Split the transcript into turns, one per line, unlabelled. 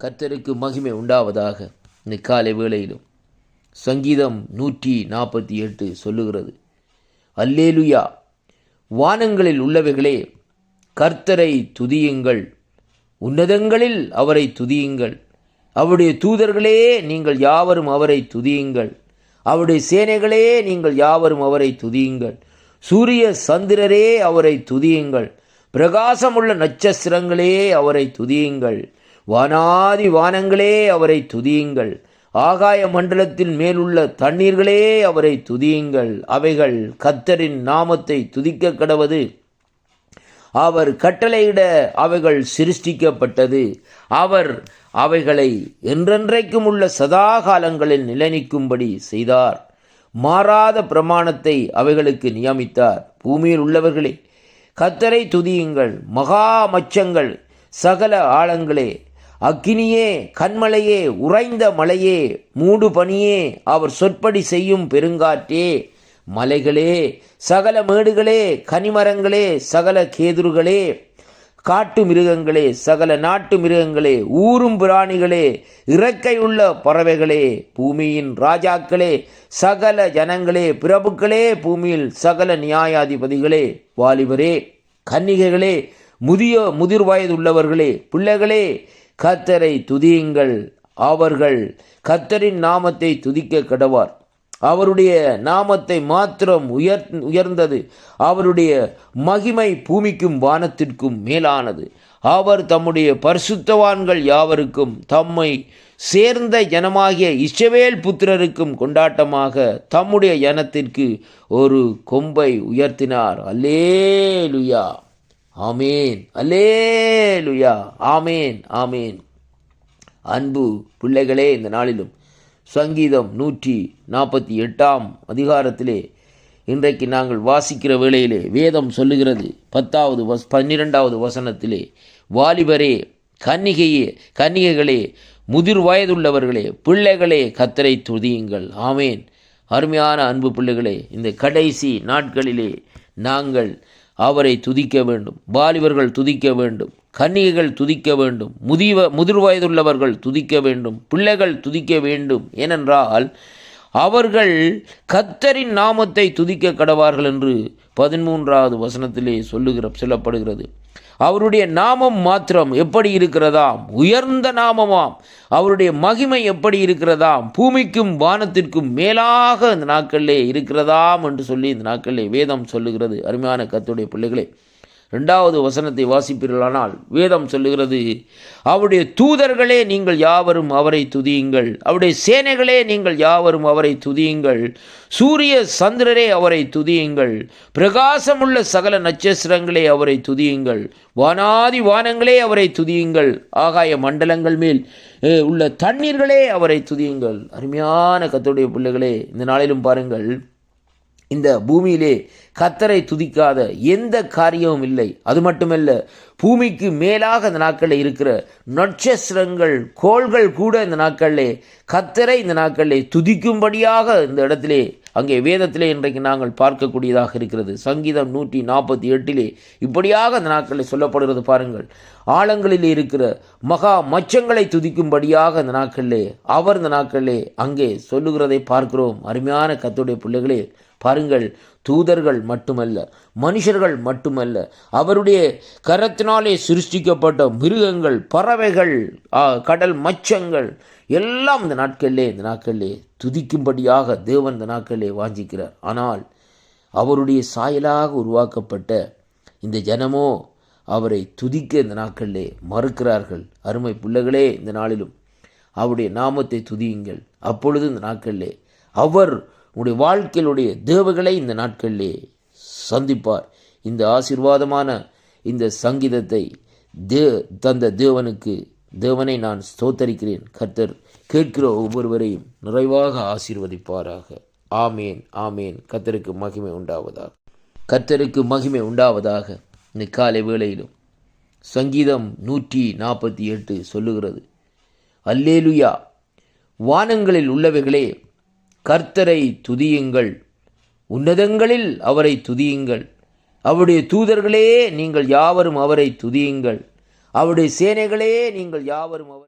கர்த்தருக்கு மகிமை உண்டாவதாக இந்த காலை வேளையிலும். சங்கீதம் நூற்றி நாற்பத்தி எட்டு சொல்லுகிறது. அல்லேலுயா! வானங்களில் உள்ளவைகளே கர்த்தரை துதியுங்கள். உன்னதங்களில் அவரை துதியுங்கள். அவருடைய தூதர்களே நீங்கள் யாவரும் அவரை துதியுங்கள். அவருடைய சேனைகளே நீங்கள் யாவரும் அவரை துதியுங்கள். சூரிய சந்திரரே அவரை துதியுங்கள். பிரகாசமுள்ள நட்சத்திரங்களே அவரை துதியுங்கள். வானாதி வானங்களே அவரை துதியுங்கள். ஆகாய மண்டலத்தின் மேலுள்ள தண்ணீர்களே அவரை துதியுங்கள். அவைகள் கத்தரின் நாமத்தை துதிக்க கடவது. அவர் கட்டளையிட அவைகள் சிருஷ்டிக்கப்பட்டது. அவர் அவைகளை என்றென்றைக்கும் உள்ள சதா காலங்களில் நிலைநிற்கும்படி செய்தார். மாறாத பிரமாணத்தை அவைகளுக்கு நியமித்தார். பூமியில் உள்ளவர்களே கத்தரை துதியுங்கள். மகா மச்சங்கள் சகல ஆழங்களே அக்கினியே கண்மலையே உறைந்த மலையே மூடு பணியே அவர் சொற்படி செய்யும் பெருங்காற்றே. மலைகளே சகல மேடுகளே கனிமரங்களே சகல கேதுருகளே. காட்டு மிருகங்களே சகல நாட்டு மிருகங்களே ஊரும் பிராணிகளே இறக்கையுள்ள பறவைகளே பூமியின் ராஜாக்களே சகல ஜனங்களே பிரபுக்களே பூமியில் சகல நியாயாதிபதிகளே வாலிபரே கன்னிகைகளே முதிய முதிர் வயதுள்ளவர்களே பிள்ளைகளே கத்தரை துதியுங்கள். அவர்கள் கத்தரின் நாமத்தை துதிக்க கடவார். அவருடைய நாமத்தை மாத்திரம் உயர் உயர்ந்தது. அவருடைய மகிமை பூமிக்கும் வானத்திற்கும் மேலானது. அவர் தம்முடைய பரிசுத்தவான்கள் யாவருக்கும் தம்மை சேர்ந்த ஜனமாகிய இஸ்ரவேல் புத்திரருக்கும் கொண்டாட்டமாக தம்முடைய ஜனத்திற்கு ஒரு கொம்பை உயர்த்தினார். அல்லேலுயா. ஆமேன். அல்லேலுயா. ஆமேன் ஆமேன். அன்பு பிள்ளைகளே இந்த நாளிலும் சங்கீதம் நூற்றி நாற்பத்தி எட்டாம் அதிகாரத்திலே இன்றைக்கு நாங்கள் வாசிக்கிற வேளையிலே வேதம் சொல்லுகிறது. பத்தாவது வஸ் பன்னிரெண்டாவது வசனத்திலே வாலிபரே கன்னிகையே கன்னிகைகளே முதிர் வயதுள்ளவர்களே பிள்ளைகளே கத்தரை துதியுங்கள். ஆமேன். அருமையான அன்பு பிள்ளைகளே இந்த கடைசி நாட்களிலே நாங்கள் அவரை துதிக்க வேண்டும். வாலிபர்கள் துதிக்க வேண்டும். கன்னிகைகள் துதிக்க வேண்டும். முதிவ முதிர் வயதுள்ளவர்கள் துதிக்க வேண்டும். பிள்ளைகள் துதிக்க வேண்டும். ஏனென்றால் அவர்கள் கத்தரின் நாமத்தை துதிக்க கடவார்கள் என்று பதிமூன்றாவது வசனத்திலே சொல்லுகிற சொல்லப்படுகிறது. அவருடைய நாமம் மாத்திரம் எப்படி இருக்கிறதாம்? உயர்ந்த நாமமாம். அவருடைய மகிமை எப்படி இருக்கிறதாம்? பூமிக்கும் வானத்திற்கும் மேலாக இந்த நாட்களிலே இருக்கிறதாம் என்று சொல்லி இந்த நாட்களிலே வேதம் சொல்லுகிறது. அருமையான கத்துடைய பிள்ளைகளே ரெண்டாவது வசனத்தை வாசிப்பீர்களானால் வேதம் சொல்லுகிறது அவருடைய தூதர்களே நீங்கள் யாவரும் அவரை துதியுங்கள். அவருடைய சேனைகளே நீங்கள் யாவரும் அவரை துதியுங்கள். சூரிய சந்திரரே அவரை துதியுங்கள். பிரகாசமுள்ள சகல நட்சத்திரங்களே அவரை துதியுங்கள். வானாதி வானங்களே அவரை துதியுங்கள். ஆகாய மண்டலங்கள் மேல் உள்ள தண்ணீர்களே அவரை துதியுங்கள். அருமையான கத்தோடைய பிள்ளைகளே இந்த நாளிலும் பாருங்கள். இந்த பூமியிலே கத்தரை துதிக்காத எந்த காரியமும் இல்லை. அது மட்டுமல்ல பூமிக்கு மேலாக இந்த நாட்களில் இருக்கிற நட்சத்திரங்கள் கோள்கள் கூட இந்த நாட்களிலே கத்தரை இந்த நாட்களிலே துதிக்கும்படியாக இந்த இடத்திலே அங்கே வேதத்திலே இன்றைக்கு நாங்கள் பார்க்கக்கூடியதாக இருக்கிறது. சங்கீதம் நூற்றி நாற்பத்தி எட்டிலே இப்படியாக அந்த நாட்களில் சொல்லப்படுகிறது பாருங்கள். ஆழங்களில் இருக்கிற மகா மச்சங்களை துதிக்கும்படியாக இந்த நாட்களிலே அவர் இந்த நாட்களிலே அங்கே சொல்லுகிறதை பார்க்கிறோம். அருமையான கத்துடைய பிள்ளைகளே பாருங்கள் தூதர்கள் மட்டுமல்ல மனுஷர்கள் மட்டுமல்ல அவருடைய கரத்தினாலே சிருஷ்டிக்கப்பட்ட மிருகங்கள் பறவைகள் கடல் மச்சங்கள் எல்லாம் இந்த நாட்களிலே இந்த நாட்களிலே துதிக்கும்படியாக தேவன் இந்த நாட்களிலே வாஞ்சிக்கிறார். ஆனால் அவருடைய சாயலாக உருவாக்கப்பட்ட இந்த ஜனமோ அவரை துதிக்க இந்த நாட்களிலே மறுக்கிறார்கள். அருமை பிள்ளைகளே இந்த நாளிலும் அவருடைய நாமத்தை துதியுங்கள். அப்பொழுது இந்த நாட்களிலே அவர் உங்களுடைய வாழ்க்கையிலுடைய தேவைகளை இந்த நாட்களிலே சந்திப்பார். இந்த ஆசீர்வாதமான இந்த சங்கீதத்தை தே தந்த தேவனுக்கு தேவனை நான் ஸ்தோத்தரிக்கிறேன். கர்த்தர் கேட்கிற ஒவ்வொருவரையும் நிறைவாக ஆசீர்வதிப்பாராக. ஆமேன் ஆமேன். கர்த்தருக்கு மகிமை உண்டாவதாக. கர்த்தருக்கு மகிமை உண்டாவதாக இந்த காலை வேளையிலும் சங்கீதம் நூற்றி நாற்பத்தி எட்டு சொல்லுகிறது. அல்லேலுயா. வானங்களில் உள்ளவைகளே கர்த்தரை துதியுங்கள். உன்னதங்களில் அவரை துதியுங்கள். அவருடைய தூதர்களே நீங்கள் யாவரும் அவரை துதியுங்கள். அவருடைய சேனைகளே நீங்கள் யாவரும் அவர்